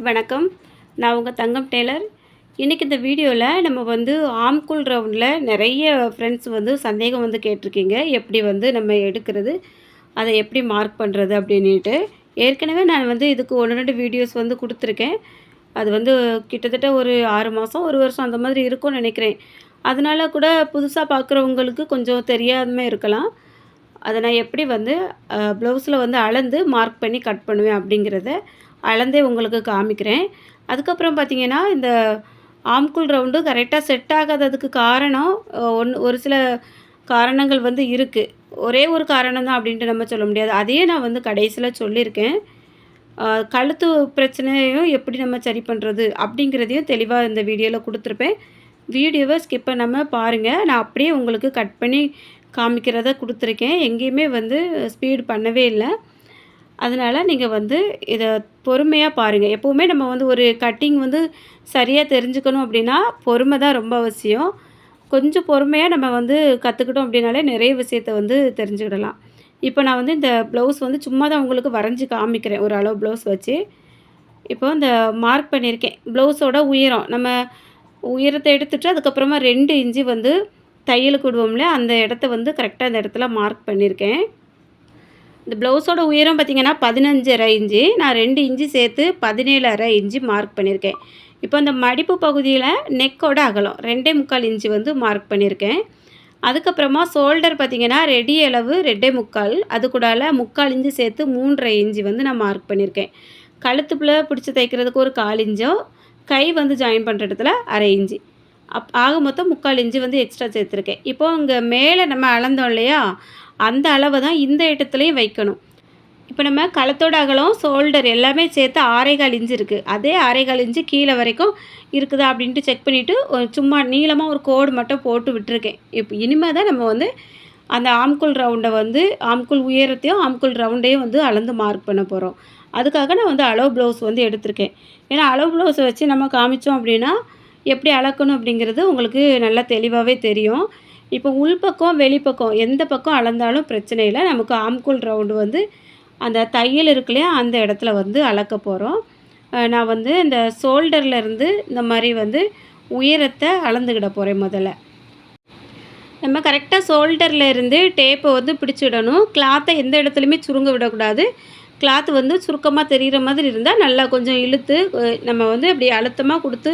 வணக்கம். நான் உங்கள் தங்கம் டெய்லர். இன்றைக்கி இந்த வீடியோவில் நம்ம வந்து ஆம்குல் ரவுண்டில் நிறைய ஃப்ரெண்ட்ஸ் வந்து சந்தேகம் வந்து கேட்டிருக்கீங்க. எப்படி வந்து நம்ம எடுக்கிறது அதை எப்படி மார்க் பண்ணுறது அப்படின்ட்டு ஏற்கனவே நான் வந்து இதுக்கு ஒன்று ரெண்டு வீடியோஸ் வந்து கொடுத்துருக்கேன். அது வந்து கிட்டத்தட்ட ஒரு ஆறு மாதம் ஒரு வருஷம் அந்த மாதிரி இருக்கும்னு நினைக்கிறேன். அதனால கூட புதுசாக பார்க்குறவங்களுக்கு கொஞ்சம் தெரியாமல் இருக்கலாம். அதை நான் எப்படி வந்து ப்ளவுஸில் வந்து அளந்து மார்க் பண்ணி கட் பண்ணுவேன் அப்படிங்கிறத அளந்தே உங்களுக்கு காமிக்கிறேன். அதுக்கப்புறம் பார்த்தீங்கன்னா இந்த ஆம்குல் ரவுண்டு கரெக்டாக செட் ஆகாததுக்கு காரணம் ஒன்று ஒரு சில காரணங்கள் வந்து இருக்குது ஒரே ஒரு காரணம் தான் அப்படின்ட்டு நம்ம சொல்ல முடியாது. அதையே நான் வந்து கடைசியில் சொல்லியிருக்கேன். கழுத்து பிரச்சனையும் எப்படி நம்ம சரி பண்ணுறது அப்படிங்கிறதையும் தெளிவாக இந்த வீடியோவில் கொடுத்துருப்பேன். வீடியோவை ஸ்கிப் பண்ணாமல் பாருங்கள் நான் அப்படியே உங்களுக்கு கட் பண்ணி காமிக்கிறத கொடுத்துருக்கேன். எங்கேயுமே வந்து ஸ்பீடு பண்ணவே இல்லை. அதனால் நீங்கள் வந்து இதை பொறுமையாக பாருங்கள் எப்போவுமே நம்ம வந்து ஒரு கட்டிங் வந்து சரியாக தெரிஞ்சுக்கணும் அப்படின்னா பொறுமை தான் ரொம்ப அவசியம். கொஞ்சம் பொறுமையாக நம்ம வந்து கற்றுக்கிட்டோம் அப்படின்னாலே நிறைய விஷயத்த வந்து தெரிஞ்சுக்கிடலாம். இப்போ நான் வந்து இந்த ப்ளவுஸ் வந்து சும்மா தான் உங்களுக்கு வரைஞ்சி காமிக்கிறேன். ஒரு அளவு ப்ளவுஸ் வச்சு. இப்போ இந்த மார்க் பண்ணியிருக்கேன். ப்ளவுஸோட உயரம். நம்ம உயரத்தை எடுத்துகிட்டு அதுக்கப்புறமா ரெண்டு இன்ச்சு வந்து தையலுக்கு விடுவோம்ல அந்த இடத்த வந்து கரெக்டாக அந்த இடத்துல மார்க் பண்ணியிருக்கேன் இந்த ப்ளவுஸோட உயரம் பார்த்திங்கன்னா பதினஞ்சரை இன்ச்சு. நான் ரெண்டு இன்ச்சு சேர்த்து பதினேழு அரை இன்ச்சு மார்க் பண்ணியிருக்கேன் இப்போ அந்த மடிப்பு பகுதியில் நெக்கோட அகலம் ரெண்டே முக்கால் இன்ச்சு வந்து மார்க் பண்ணியிருக்கேன் அதுக்கப்புறமா ஷோல்டர் பார்த்திங்கன்னா ரெடி அளவு ரெண்டே முக்கால் அது கூடால முக்கால் இன்ச்சு சேர்த்து மூன்றரை இன்ச்சு வந்து நான் மார்க் பண்ணியிருக்கேன் கழுத்துக்குள்ளே பிடிச்சி தைக்கிறதுக்கு ஒரு கால் இன்ச்சோ கை வந்து ஜாயின் பண்ணுற இடத்துல அரை இன்ச்சு. அப் ஆக மொத்தம் முக்கால் இன்ச்சு வந்து எக்ஸ்ட்ரா சேர்த்துருக்கேன். இப்போது இங்கே மேலே நம்ம அளந்தோம் இல்லையா? அந்த அளவை தான் இந்த இடத்துலையும் வைக்கணும். இப்போ நம்ம களத்தோட அகலம் ஷோல்டர் எல்லாமே சேர்த்து ஆறேகால் இன்ச்சு இருக்குது அதே ஆறேகால் இன்ச்சு கீழே வரைக்கும் இருக்குதா அப்படின்ட்டு செக் பண்ணிவிட்டு ஒரு சும்மா நீளமாக ஒரு கோடு மட்டும் போட்டு விட்டுருக்கேன். இப்போ இனிமேல் தான் நம்ம வந்து அந்த ஆம்குல் ரவுண்டை வந்து ஆம்குல் உயரத்தையும் ஆம்குல் ரவுண்டையும் வந்து அளந்து மார்க் பண்ண போகிறோம் அதுக்காக நான் வந்து அளவு ப்ளவுஸ் வந்து எடுத்திருக்கேன். ஏன்னா அளவு ப்ளவுஸை வச்சு நம்ம காமிச்சோம் அப்படின்னா எப்படி அளக்கணும் அப்படிங்கிறது உங்களுக்கு நல்லா தெளிவாகவே தெரியும். இப்போ உள்பக்கம் வெளிப்பக்கம் எந்த பக்கம் அளந்தாலும் பிரச்சனை இல்லை. நமக்கு ஆம்கூல் ரவுண்டு வந்து அந்த தையல் இருக்குல்லையா அந்த இடத்துல வந்து அளக்க போகிறோம் நான் வந்து இந்த ஷோல்டர்லேருந்து இந்த மாதிரி வந்து உயரத்தை அளந்துக்கிட போகிறேன் முதல்ல. நம்ம கரெக்டாக ஷோல்டரில் இருந்து டேப்பை வந்து பிடிச்சிடணும். கிளாத்தை எந்த இடத்துலையுமே சுருங்க விடக்கூடாது. கிளாத் வந்து சுருக்கமாக தெரிகிற மாதிரி இருந்தால் நல்லா கொஞ்சம் இழுத்து நம்ம வந்து அப்படி அழுத்தமாக கொடுத்து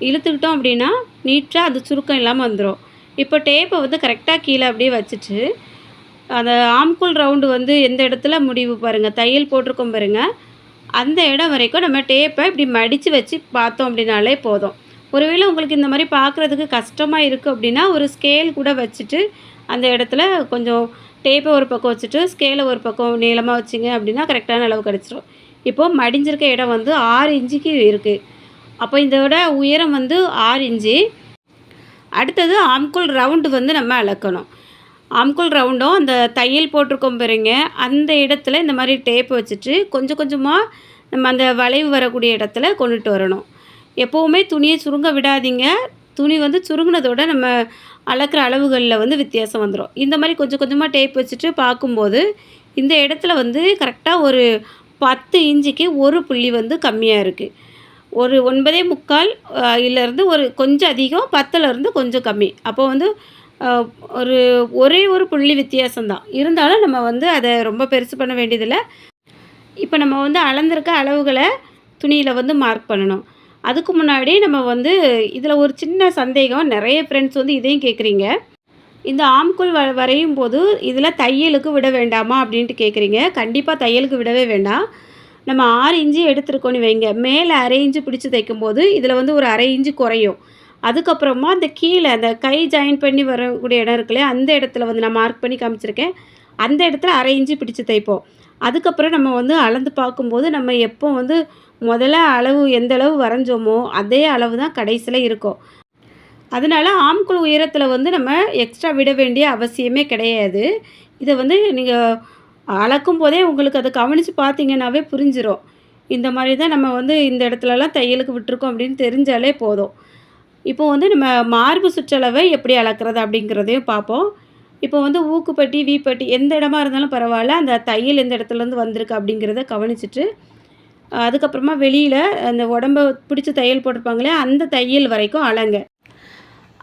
இழுத்துக்கிட்டோம் அப்படின்னா நீட்டாக அது சுருக்கம் இல்லாமல் வந்துடும் இப்போ டேப்பை வந்து கரெக்டாக கீழே அப்படியே வச்சுட்டு அந்த ஆம்கூல் ரவுண்டு வந்து எந்த இடத்துல முடிவு பாருங்கள் தையல் போட்டிருக்கோம் பாருங்கள் அந்த இடம் வரைக்கும் நம்ம டேப்பை இப்படி மடித்து வச்சு பார்த்தோம் அப்படின்னாலே போதும். ஒருவேளை உங்களுக்கு இந்த மாதிரி பார்க்குறதுக்கு கஷ்டமாக இருக்குது அப்படின்னா ஒரு ஸ்கேல் கூட வச்சுட்டு அந்த இடத்துல கொஞ்சம் டேப்பை ஒரு பக்கம் வச்சுட்டு ஸ்கேலை ஒரு பக்கம் நீளமாக வச்சிங்க அப்படின்னா கரெக்டான அளவு கிடச்சிரும். இப்போது மடிஞ்சிருக்க இடம் வந்து ஆறு இன்ச்சுக்கு இருக்குது அப்போ இதோட உயரம் வந்து ஆறு இன்ச்சு. அடுத்தது ஆம்குல் ரவுண்டு வந்து நம்ம அளக்கணும். ஆம்குல் ரவுண்டும் அந்த தையல் போட்டிருக்கோம் பாருங்க அந்த இடத்துல இந்த மாதிரி டேப் வச்சுட்டு கொஞ்சம் கொஞ்சமாக நம்ம அந்த வளைவு வரக்கூடிய இடத்துல கொண்டுட்டு வரணும். எப்போவுமே துணியை சுருங்க விடாதீங்க. துணி வந்து சுருங்கினதோட நம்ம அளக்கிற அளவுகளில் வந்து வித்தியாசம் வந்துடும் இந்த மாதிரி கொஞ்சம் கொஞ்சமாக டேப் வச்சுட்டு பார்க்கும்போது இந்த இடத்துல வந்து கரெக்டாக ஒரு பத்து இன்ச்சுக்கு ஒரு புள்ளி வந்து கம்மியாக இருக்குது ஒரு ஒன்பதே முக்கால் இருந்து ஒரு கொஞ்சம் அதிகம் பத்துலேருந்து கொஞ்சம் கம்மி. அப்போ வந்து ஒரு ஒரே ஒரு புள்ளி வித்தியாசம்தான் இருந்தாலும் நம்ம வந்து அதை ரொம்ப பெருசு பண்ண வேண்டியதில்லை. இப்போ நம்ம வந்து அளந்திருக்க அளவுகளை துணியில் வந்து மார்க் பண்ணணும். அதுக்கு முன்னாடி நம்ம வந்து இதில் ஒரு சின்ன சந்தேகம். நிறைய ஃப்ரெண்ட்ஸ் வந்து இதையும் கேட்குறீங்க இந்த ஆம்குள் வ வரையும் போது இதில் தையலுக்கு விட வேண்டாமா அப்படின்ட்டு கேட்குறீங்க கண்டிப்பாக தையலுக்கு விடவே வேண்டாம். நம்ம ஆறு இன்ச்சு எடுத்துருக்கோன்னு வைங்க. மேலே அரை இன்ச்சு பிடிச்சி தைக்கும்போது இதில் வந்து ஒரு அரை இன்ச்சு குறையும். அதுக்கப்புறமா அந்த கீழே அந்த கை ஜாயின் பண்ணி வரக்கூடிய இடம் இருக்குல்லையா அந்த இடத்துல வந்து நான் மார்க் பண்ணி காமிச்சிருக்கேன். அந்த இடத்துல அரை இன்ச்சு பிடிச்சி தைப்போம். அதுக்கப்புறம் நம்ம வந்து அளந்து பார்க்கும்போது நம்ம எப்போ வந்து முதல்ல அளவு எந்த அளவு வரைஞ்சோமோ அதே அளவு தான் கடைசியில் இருக்கும். அதனால் ஆம்குழு உயரத்தில் வந்து நம்ம எக்ஸ்ட்ரா விட வேண்டிய அவசியமே கிடையாது. இதை வந்து நீங்கள் அளக்கும் போதே உங்களுக்கு அதை கவனித்து பார்த்தீங்கன்னாவே புரிஞ்சிடும் இந்த மாதிரி தான் நம்ம வந்து இந்த இடத்துலலாம் தையலுக்கு விட்டுருக்கோம் அப்படின்னு தெரிஞ்சாலே போதும். இப்போ வந்து நம்ம மார்பு சுற்றளவை எப்படி அளக்கிறது அப்படிங்கிறதையும் பார்ப்போம். இப்போ வந்து ஊக்குப்பட்டி வீப்பட்டி எந்த இடமா இருந்தாலும் பரவாயில்ல அந்த தையல் எந்த இடத்துலேருந்து வந்திருக்கு அப்படிங்கிறத கவனிச்சிட்டு அதுக்கப்புறமா வெளியில் அந்த உடம்ப பிடிச்சி தையல் போட்டிருப்பாங்களே அந்த தையல் வரைக்கும் அளங்க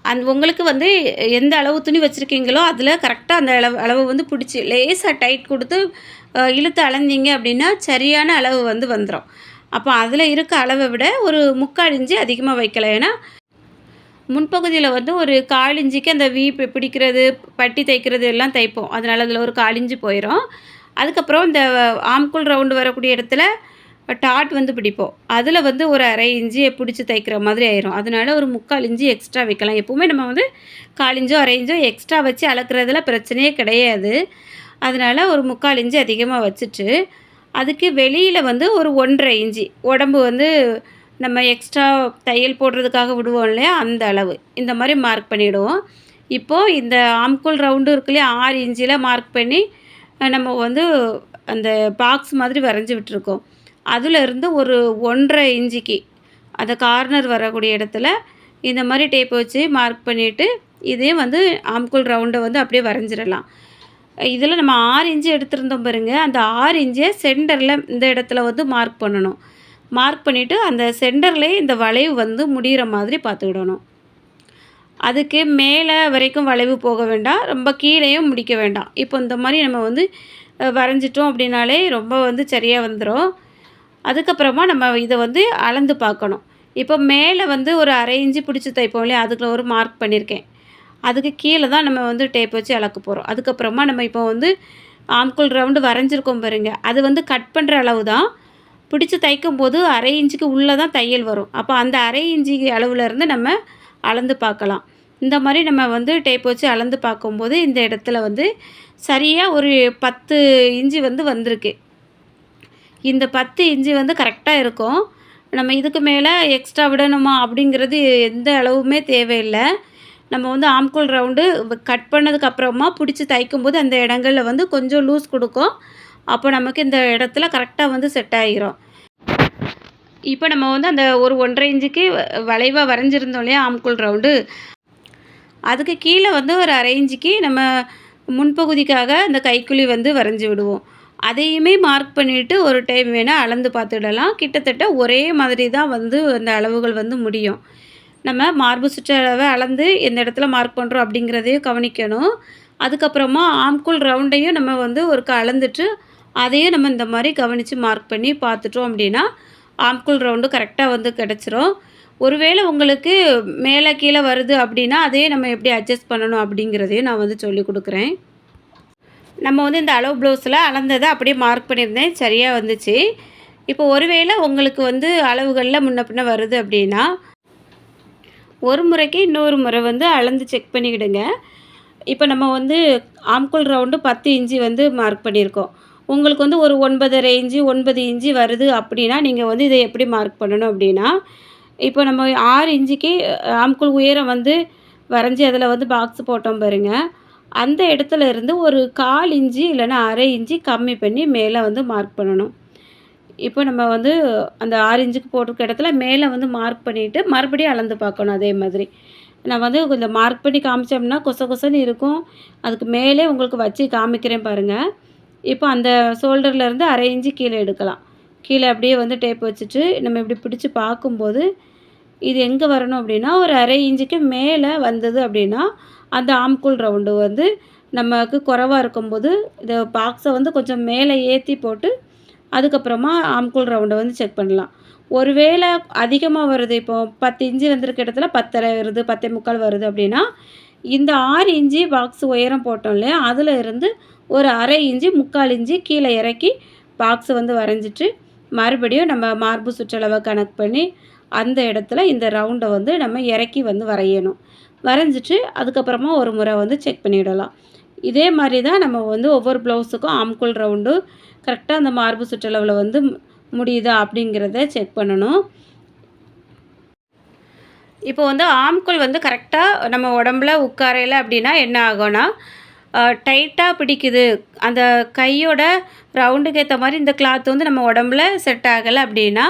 அந் உங்களுக்கு வந்து எந்த அளவு துணி வச்சுருக்கீங்களோ அதில் கரெக்டாக அந்த அளவு அளவு வந்து பிடிச்சி லேசாக டைட் கொடுத்து இழுத்து அளந்தீங்க அப்படின்னா சரியான அளவு வந்து வந்துடும் அப்போ அதில் இருக்க அளவை விட ஒரு முக்கால் இஞ்சி அதிகமாக வைக்கலாம் ஏன்னா முன்பகுதியில் வந்து ஒரு கால் இஞ்சிக்கு அந்த வீ பி- பிடிக்கிறது பட்டி தைக்கிறது எல்லாம் தைப்போம். அதனால் அதில் ஒரு கால் இஞ்சி போயிடும் அதுக்கப்புறம் இந்த ஆம்குள் ரவுண்டு வரக்கூடிய இடத்துல டாட் வந்து பிடிப்போம் அதில் வந்து ஒரு அரை இஞ்சி பிடிச்சி தைக்கிற மாதிரி ஆயிரும். அதனால ஒரு முக்கால் இஞ்சி எக்ஸ்ட்ரா வைக்கலாம். எப்போவுமே நம்ம வந்து காலிஞ்சோ அரை இஞ்சோ எக்ஸ்ட்ரா வச்சு அளக்குறதுல பிரச்சனையே கிடையாது. அதனால் ஒரு முக்கால் இஞ்சி அதிகமாக வச்சுட்டு அதுக்கு வெளியில் வந்து ஒரு ஒன்றரை இஞ்சி. உடம்பு வந்து நம்ம எக்ஸ்ட்ரா தையல் போடுறதுக்காக விடுவோம் இல்லையா? அந்த அளவு. இந்த மாதிரி மார்க் பண்ணிவிடுவோம் இப்போது இந்த ஆம்குள் ரவுண்டு இருக்கு இல்லையா? ஆறு இன்ச்சில் மார்க் பண்ணி நம்ம வந்து அந்த பாக்ஸ் மாதிரி வரைஞ்சி விட்டுருக்கோம். அதுலேருந்து ஒரு ஒன்றரை இன்ச்சிக்கு. அந்த கார்னர் வரக்கூடிய இடத்துல இந்த மாதிரி டேப் வச்சு மார்க் பண்ணிவிட்டு இதே வந்து ஆம்குள் ரவுண்டை வந்து அப்படியே வரைஞ்சிடலாம். இதில் நம்ம ஆறு இன்ச்சு எடுத்திருந்தோம் பாருங்க. அந்த ஆறு இன்ச்சை சென்டரில் இந்த இடத்துல வந்து மார்க் பண்ணணும். மார்க் பண்ணிவிட்டு அந்த சென்டர்லேயே இந்த வளைவு வந்து முடிகிற மாதிரி பார்த்துக்கிடணும். அதுக்கு மேலே வரைக்கும் வளைவு போக வேண்டாம். ரொம்ப கீழேயும் முடிக்க வேண்டாம். இப்போ இந்த மாதிரி நம்ம வந்து வரைஞ்சிட்டோம் அப்படின்னாலே ரொம்ப வந்து சரியாக வந்துடும் அதுக்கப்புறமா நம்ம இதை வந்து அளந்து பார்க்கணும். இப்போ மேலே வந்து ஒரு அரை இஞ்சி பிடிச்சி தைப்போம் இல்லையா? அதுக்குள்ள ஒரு மார்க் பண்ணியிருக்கேன். அதுக்கு கீழே தான் நம்ம வந்து டேப் வச்சு அளக்க போகிறோம் அதுக்கப்புறமா நம்ம இப்போ வந்து ஆம்குள் ரவுண்டு வரைஞ்சிருக்கோம் பாருங்க. அது வந்து கட் பண்ணுற அளவு தான். பிடிச்சி தைக்கும் போது அரை இன்ச்சுக்கு உள்ளே தான் தையல் வரும். அப்போ அந்த அரை இன்ச்சு அளவுலேருந்து நம்ம அளந்து பார்க்கலாம். இந்த மாதிரி நம்ம வந்து டேப் வச்சு அளந்து பார்க்கும்போது இந்த இடத்துல வந்து சரியாக ஒரு பத்து இன்ச்சு வந்து வந்திருக்கு. இந்த பத்து இஞ்சி வந்து கரெக்டாக இருக்கும். நம்ம இதுக்கு மேலே எக்ஸ்ட்ரா விடணுமா அப்படிங்கிறது எந்த அளவுமே தேவையில்லை. நம்ம வந்து ஆம்கோல் ரவுண்டு கட் பண்ணதுக்கு அப்புறமா பிடிச்சி தைக்கும்போது அந்த இடங்களில் வந்து கொஞ்சம் லூஸ் கொடுக்கும். அப்போ நமக்கு இந்த இடத்துல கரெக்டாக வந்து செட் ஆகிரும் இப்போ நம்ம வந்து அந்த ஒரு ஒன்றரை இன்ச்சுக்கு வளைவாக வரைஞ்சிருந்தோம் இல்லையா ஆம்கோல் ரவுண்டு அதுக்கு கீழே வந்து ஒரு அரை இன்ச்சுக்கு நம்ம முன்பகுதிக்காக அந்த கைக்குழி வந்து வரைஞ்சி விடுவோம். அதையுமே மார்க் பண்ணிவிட்டு ஒரு டைம் வேணால் அளந்து பார்த்துடலாம். கிட்டத்தட்ட ஒரே மாதிரி தான் வந்து அந்த அளவுகள் வந்து முடியும். நம்ம மார்பு சுற்றளவை அளந்து எந்த இடத்துல மார்க் பண்ணுறோம் அப்படிங்கிறதையும் கவனிக்கணும். அதுக்கப்புறமா ஆம்குள் ரவுண்டையும் நம்ம வந்து ஒரு அளந்துட்டு அதையும் நம்ம இந்த மாதிரி கவனித்து மார்க் பண்ணி பார்த்துட்டோம் அப்படின்னா ஆம்குள் ரவுண்டு கரெக்டாக வந்து கிடச்சிரும். ஒருவேளை உங்களுக்கு மேலே கீழே வருது அப்படின்னா அதையே நம்ம எப்படி அட்ஜஸ்ட் பண்ணணும் அப்படிங்கிறதையும் நான் வந்து சொல்லி கொடுக்குறேன். நம்ம வந்து இந்த அளவு ப்ளவுஸில் அளந்ததை அப்படியே மார்க் பண்ணியிருந்தேன். சரியாக வந்துச்சு. இப்போ ஒருவேளை உங்களுக்கு வந்து அளவுகளில் முன்ன பின்ன வருது அப்படின்னா ஒரு முறைக்கு இன்னொரு முறை வந்து அளந்து செக் பண்ணிக்கிடுங்க. இப்போ நம்ம வந்து ஆம்குள் ரவுண்டு பத்து இன்ச்சு வந்து மார்க் பண்ணியிருக்கோம். உங்களுக்கு வந்து ஒரு ஒன்பதரை இன்ச்சு ஒன்பது இன்ச்சு வருது அப்படின்னா நீங்கள் வந்து இதை எப்படி மார்க் பண்ணணும் அப்படின்னா இப்போ நம்ம ஆறு இன்ச்சுக்கு ஆம்குள் உயரம் வந்து வரைஞ்சி அதில் வந்து பாக்ஸ் போட்டோம் பாருங்கள் அந்த இடத்துல இருந்து ஒரு கால் இன்ச்சு இல்லைன்னா அரை இன்ச்சு கம்மி பண்ணி மேலே வந்து மார்க் பண்ணணும். இப்போ நம்ம வந்து அந்த ஆறு இன்ச்சுக்கு போட்டிருக்க இடத்துல மேலே வந்து மார்க் பண்ணிவிட்டு மறுபடியும் அளந்து பார்க்கணும் அதே மாதிரி. நான் வந்து கொஞ்சம் மார்க் பண்ணி காமிச்சோம்னா கொச கொசன்னு இருக்கும். அதுக்கு மேலே உங்களுக்கு வச்சு காமிக்கிறேன் பாருங்கள் இப்போ அந்த ஷோல்டர்லேருந்து இருந்து அரை இன்ச்சு கீழே எடுக்கலாம். கீழே அப்படியே வந்து டேப் வச்சுட்டு நம்ம இப்படி பிடிச்சி பார்க்கும்போது இது எங்கே வரணும் அப்படின்னா ஒரு அரை இன்ச்சுக்கு மேலே வந்தது அப்படின்னா அந்த ஆம்கூல் ரவுண்டு வந்து நமக்கு குறவாக இருக்கும்போது இந்த பாக்ஸை வந்து கொஞ்சம் மேலே ஏற்றி போட்டு அதுக்கப்புறமா ஆம்கூல் ரவுண்டை வந்து செக் பண்ணலாம். ஒருவேளை அதிகமாக வருது இப்போ பத்து இன்ச்சு வந்திருக்க இடத்துல பத்தரை வருது பத்தே முக்கால் வருது அப்படின்னா இந்த ஆறு இன்ச்சு பாக்ஸ் உயரம் போட்டோம் இல்லையா அதில் இருந்து ஒரு அரை இன்ச்சு முக்கால் இன்ச்சு கீழே இறக்கி பாக்ஸை வந்து வரைஞ்சிட்டு மறுபடியும் நம்ம மார்பு சுற்றளவை கணக்கு பண்ணி அந்த இடத்துல இந்த ரவுண்டை வந்து நம்ம இறக்கி வந்து வரையணும். வரைஞ்சிட்டு அதுக்கப்புறமா ஒரு முறை வந்து செக் பண்ணிவிடலாம் இதே மாதிரி தான் நம்ம வந்து ஒவ்வொரு ப்ளவுஸுக்கும் ஆம்குள் ரவுண்டு கரெக்டாக அந்த மார்பு சுற்றளவில் வந்து முடியுதா அப்படிங்கிறத செக் பண்ணணும். இப்போ வந்து ஆம்குள் வந்து கரெக்டாக நம்ம உடம்புல உட்காரையில் அப்படின்னா என்ன ஆகும்னா டைட்டாக பிடிக்குது. அந்த கையோட ரவுண்டுக்கு ஏற்ற மாதிரி இந்த கிளாத் வந்து நம்ம உடம்புல செட் ஆகலை அப்படின்னா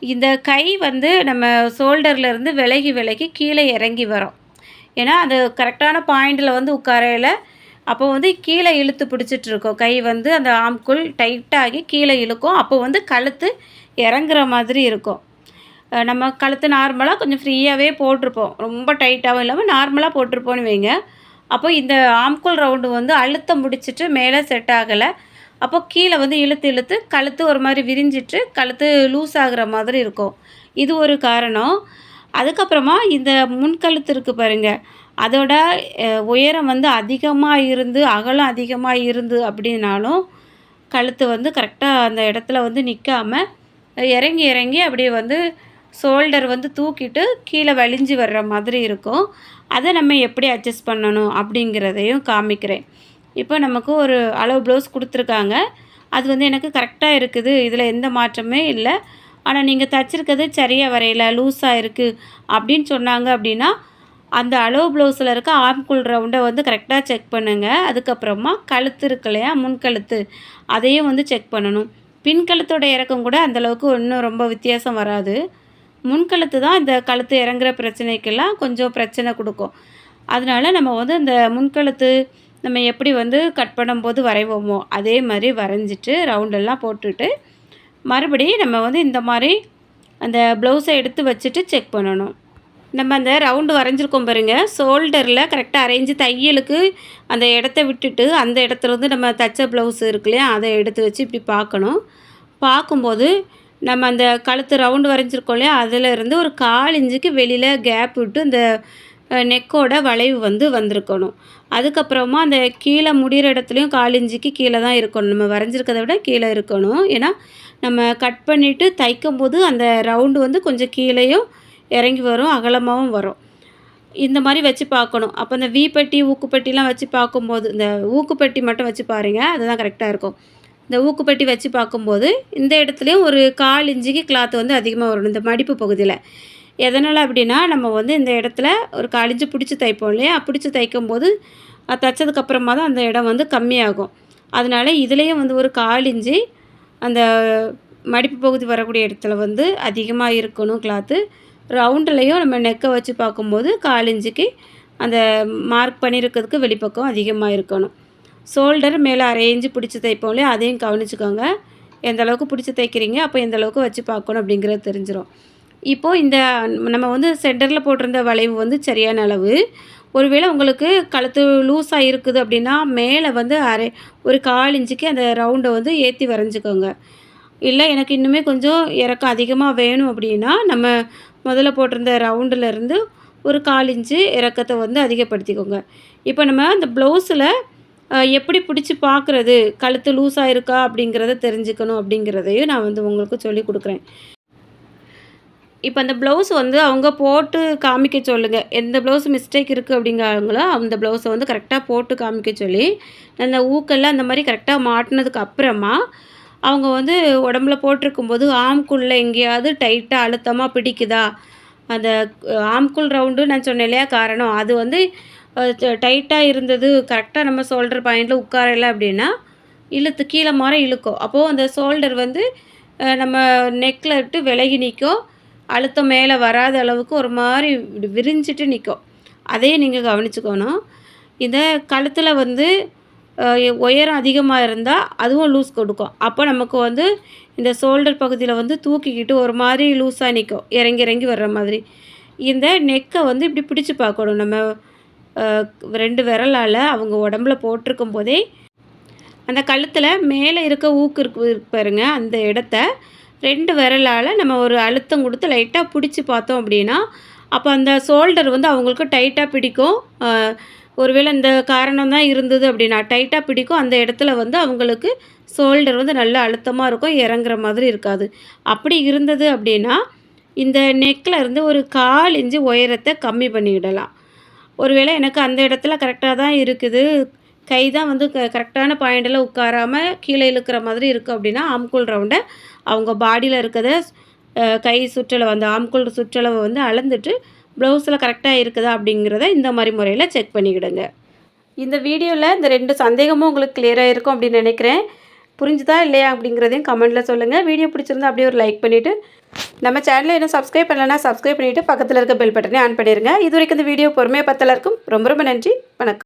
இந்த கை வந்து நம்ம ஷோல்டர்லேருந்து விலகி விலகி கீழே இறங்கி வரும். ஏன்னா அது கரெக்டான பாயிண்டில் வந்து உட்காரையில் அப்போ வந்து கீழே இழுத்து பிடிச்சிட்டு இருக்கோம். கை வந்து அந்த ஆம்குள் டைட்டாகி கீழே இழுக்கும். அப்போ வந்து கழுத்து இறங்குற மாதிரி இருக்கும். நம்ம கழுத்து நார்மலாக கொஞ்சம் ஃப்ரீயாகவே போட்டிருப்போம். ரொம்ப டைட்டாகவும் இல்லாமல் நார்மலாக போட்டிருப்போன்னு வைங்க. அப்போ இந்த ஆம்குள் ரவுண்டு வந்து அழுத்தம் முடிச்சிட்டு மேலே செட் ஆகலை. அப்போ கீழே வந்து இழுத்து இழுத்து கழுத்து ஒரு மாதிரி விரிஞ்சிட்டு கழுத்து லூஸ் ஆகுற மாதிரி இருக்கும். இது ஒரு காரணம். அதுக்கப்புறமா இந்த முன்கழுத்து இருக்குது பாருங்கள் அதோட உயரம் வந்து அதிகமாக இருந்து அகலம் அதிகமாக இருந்து அப்படின்னாலும் கழுத்து வந்து கரெக்டாக அந்த இடத்துல வந்து நிற்காம இறங்கி இறங்கி அப்படியே வந்து ஷோல்டர் வந்து தூக்கிட்டு கீழே வலிஞ்சு வர்ற மாதிரி இருக்கும். அதை நம்ம எப்படி அட்ஜஸ்ட் பண்ணணும் அப்படிங்கிறதையும் காமிக்கிறேன். இப்போ நமக்கு ஒரு அளவு ப்ளவுஸ் கொடுத்துருக்காங்க. அது வந்து எனக்கு கரெக்டாக இருக்குது. இதில் எந்த மாற்றமே இல்லை. ஆனால் நீங்கள் தச்சிருக்கிறது சரியாக வரையலை லூஸாக இருக்குது அப்படின்னு சொன்னாங்க அப்படின்னா அந்த அளவு ப்ளவுஸில் இருக்க ஆம்குள் ரவுண்டை வந்து கரெக்டாக செக் பண்ணுங்கள் அதுக்கப்புறமா கழுத்து இருக்கு இல்லையா முன்கழுத்து அதையும் வந்து செக் பண்ணணும். பின்கழுத்தோட இறக்கம் கூட அந்தளவுக்கு ஒன்றும் ரொம்ப வித்தியாசம் வராது. முன்கழுத்து தான் இந்த கழுத்து இறங்குற பிரச்சனைக்கெல்லாம் கொஞ்சம் பிரச்சனை கொடுக்கும். அதனால நம்ம வந்து இந்த முன்கழுத்து நம்ம எப்படி வந்து கட் பண்ணும்போது வரைவோமோ அதே மாதிரி வரைஞ்சிட்டு ரவுண்டெல்லாம் போட்டுட்டு மறுபடியும் நம்ம வந்து இந்த மாதிரி அந்த ப்ளவுஸை எடுத்து வச்சுட்டு செக் பண்ணணும். நம்ம அந்த ரவுண்டு வரைஞ்சிருக்கோம் பாருங்க. ஷோல்டரில் கரெக்டாக அரேஞ்சு தையலுக்கு அந்த இடத்த விட்டுட்டு அந்த இடத்துல வந்து நம்ம தச்ச ப்ளவுஸ் இருக்கு இல்லையா அதை எடுத்து வச்சு இப்படி பார்க்கணும். பார்க்கும்போது நம்ம அந்த கழுத்து ரவுண்டு வரைஞ்சிருக்கோம் இல்லையா அதில் இருந்து ஒரு கால் இஞ்சுக்கு வெளியில் கேப் விட்டு இந்த நெக்கோட வளைவு வந்து வந்திருக்கணும். அதுக்கப்புறமா அந்த கீழே முடிகிற இடத்துலையும் கால் கீழே தான் இருக்கணும். நம்ம வரைஞ்சிருக்கிறத விட கீழே இருக்கணும். ஏன்னா நம்ம கட் பண்ணிவிட்டு தைக்கும் போது அந்த ரவுண்டு வந்து கொஞ்சம் கீழேயும் இறங்கி வரும் அகலமாகவும் வரும். இந்த மாதிரி வச்சு பார்க்கணும். அப்போ இந்த வீப்பெட்டி ஊக்குப்பெட்டிலாம் வச்சு பார்க்கும்போது இந்த ஊக்குப்பெட்டி மட்டும் வச்சு பாருங்க அதுதான் கரெக்டாக இருக்கும். இந்த ஊக்குப்பெட்டி வச்சு பார்க்கும்போது இந்த இடத்துலையும் ஒரு கால் இஞ்சிக்கு கிளாத் வந்து அதிகமாக வரணும் இந்த மடிப்பு பகுதியில். எதனால் அப்படின்னா நம்ம வந்து இந்த இடத்துல ஒரு கழிஞ்சு பிடிச்சி தைப்போம் இல்லையா? பிடிச்சி தைக்கும் போது தைச்சதுக்கப்புறமா தான் அந்த இடம் வந்து கம்மியாகும். அதனால இதுலேயும் வந்து ஒரு கால் அந்த மடிப்பு பகுதி வரக்கூடிய இடத்துல வந்து அதிகமாக இருக்கணும் கிளாத்து ரவுண்டுலேயும் நம்ம நெக்கை வச்சு பார்க்கும்போது கால் அந்த மார்க் பண்ணியிருக்கிறதுக்கு வெளிப்பக்கம் அதிகமாக இருக்கணும். ஷோல்டர் மேலே அரேஞ்சு பிடிச்சி தைப்போம் இல்லையா? அதையும் கவனிச்சுக்கோங்க. எந்த அளவுக்கு பிடிச்சி தைக்கிறீங்க அப்போ எந்த அளவுக்கு வச்சு பார்க்கணும் அப்படிங்கிறது தெரிஞ்சிடும் இப்போது இந்த நம்ம வந்து சென்டரில் போட்டிருந்த வளைவு வந்து சரியான அளவு. ஒருவேளை உங்களுக்கு கழுத்து லூஸாக இருக்குது அப்படின்னா மேலே வந்து அரை ஒரு கால் இன்ச்சுக்கு அந்த ரவுண்டை வந்து ஏற்றி வரைஞ்சிக்கோங்க. இல்லை எனக்கு இன்னுமே கொஞ்சம் இறக்கம் அதிகமாக வேணும் அப்படின்னா நம்ம முதல்ல போட்டிருந்த ரவுண்டுல இருந்து ஒரு கால் இன்ச்சு இறக்கத்தை வந்து அதிகப்படுத்திக்கோங்க. இப்போ நம்ம அந்த ப்ளவுஸில் எப்படி பிடிச்சி பார்க்குறது கழுத்து லூஸாக இருக்கா அப்படிங்கிறத தெரிஞ்சுக்கணும் அப்படிங்கிறதையும் நான் வந்து உங்களுக்கு சொல்லி கொடுக்குறேன். இப்போ அந்த ப்ளவுஸ் வந்து அவங்க போட்டு காமிக்க சொல்லுங்கள் எந்த ப்ளவுஸ் மிஸ்டேக் இருக்குது அப்படிங்கிறாங்களோ அந்த ப்ளவுஸை வந்து கரெக்டாக போட்டு காமிக்க சொல்லி அந்த ஊக்கெல்லாம் அந்த மாதிரி கரெக்டாக மாட்டினதுக்கு அப்புறமா அவங்க வந்து உடம்புல போட்டிருக்கும்போது ஆம்குள்ளே எங்கேயாவது டைட்டாக அழுத்தமாக பிடிக்குதா? அந்த ஆம்குள் ரவுண்டு நான் சொன்னேன் இல்லையா காரணம். அது வந்து டைட்டாக இருந்தது கரெக்டாக நம்ம ஷோல்டர் பாயிண்டில் உட்காரல அப்படின்னா இழுத்து கீழே மாற இழுக்கும். அப்போது அந்த ஷோல்டர் வந்து நம்ம நெக்கில் விட்டு விலகி நிற்கும். அழுத்தம் மேலே வராத அளவுக்கு ஒரு மாதிரி விரிஞ்சிட்டு நிற்கும் அதையும் நீங்கள் கவனிச்சுக்கணும். இந்த கழுத்தில் வந்து உயரம் அதிகமாக இருந்தால் அதுவும் லூஸ் கொடுக்கும். அப்போ நமக்கு வந்து இந்த ஷோல்டர் பகுதியில் வந்து தூக்கிக்கிட்டு ஒரு மாதிரி லூஸாக நிற்கும் இறங்கி இறங்கி வர்ற மாதிரி. இந்த நெக்கை வந்து இப்படி பிடிச்சி பார்க்கணும். நம்ம ரெண்டு விரலால் அவங்க உடம்புல போட்டிருக்கும் போதே அந்த கழுத்தில் மேலே இருக்க ஊக்கு இருக்கு இருக்கு பாருங்க. அந்த இடத்த ரெண்டு விரலால் நம்ம ஒரு அழுத்தம் கொடுத்து லைட்டாக பிடிச்சி பார்த்தோம் அப்படின்னா அப்போ அந்த ஷோல்டர் வந்து அவங்களுக்கு டைட்டாக பிடிக்கும். ஒருவேளை இந்த காரணம் தான் இருந்தது அப்படின்னா டைட்டாக பிடிக்கும். அந்த இடத்துல வந்து அவங்களுக்கு ஷோல்டர் வந்து நல்ல அழுத்தமாக இருக்கும் இறங்குற மாதிரி இருக்காது. அப்படி இருந்தது அப்படின்னா இந்த நெக்கில் இருந்து ஒரு கால் இன்ச்சு உயரத்தை கம்மி பண்ணிவிடலாம் ஒருவேளை எனக்கு அந்த இடத்துல கரெக்டாக தான் இருக்குது. கை தான் வந்து க கரெக்டான பாயிண்டில் உட்காராமல் கீழே இழுக்கிற மாதிரி இருக்குது அப்படின்னா ஆம்கூல் ரவுண்டை அவங்க பாடியில் இருக்கிறத கை சுற்றளவு அந்த ஆம்கூல் சுற்றளவை வந்து அளந்துட்டு ப்ளவுஸில் கரெக்டாக இருக்குதா அப்படிங்கிறத இந்த மாதிரி முறையில் செக் பண்ணிக்கிடுங்க. இந்த வீடியோவில் இந்த ரெண்டு சந்தேகமும் உங்களுக்கு கிளியராக இருக்கும் அப்படின்னு நினைக்கிறேன். புரிஞ்சுதா இல்லையா அப்படிங்கிறதையும் கமெண்ட்டில் சொல்லுங்கள் வீடியோ பிடிச்சிருந்தா அப்படியே ஒரு லைக் பண்ணிவிட்டு நம்ம சேனலை இன்னும் சப்ஸ்கிரைப் பண்ணலன்னா சப்ஸ்கிரைப் பண்ணிவிட்டு பக்கத்தில் இருக்க பெல் பட்டனே ஆன் பண்ணிடுங்க இது வரைக்கும் இந்த வீடியோ பொறுமையாக பத்தல இருக்கும் ரொம்ப ரொம்ப நன்றி. வணக்கம்.